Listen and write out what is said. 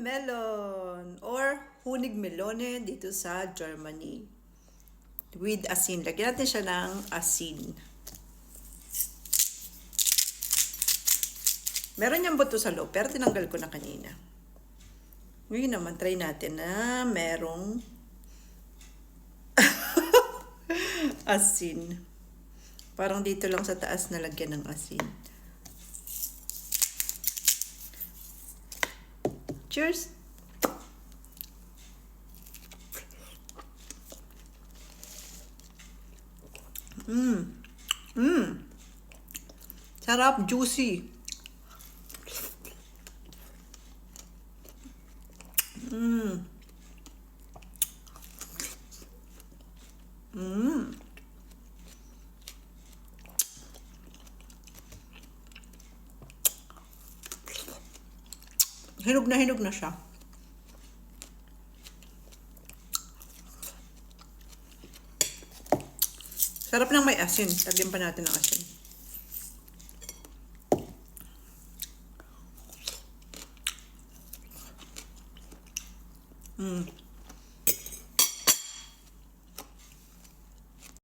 melon or hunig melone dito sa Germany. With asin. Lagyan natin siya ng asin. Meron niyang buto sa loob, pero tinanggal ko na kanina. Ngayon naman, try natin na merong asin. Parang dito lang sa taas nalagyan ng asin. Cheers. 음, 음, 잘합 juicy. 음, 음. Hinog na hinog na siya. Sarap ng may asin. Lagyan pa natin ng asin. Mm.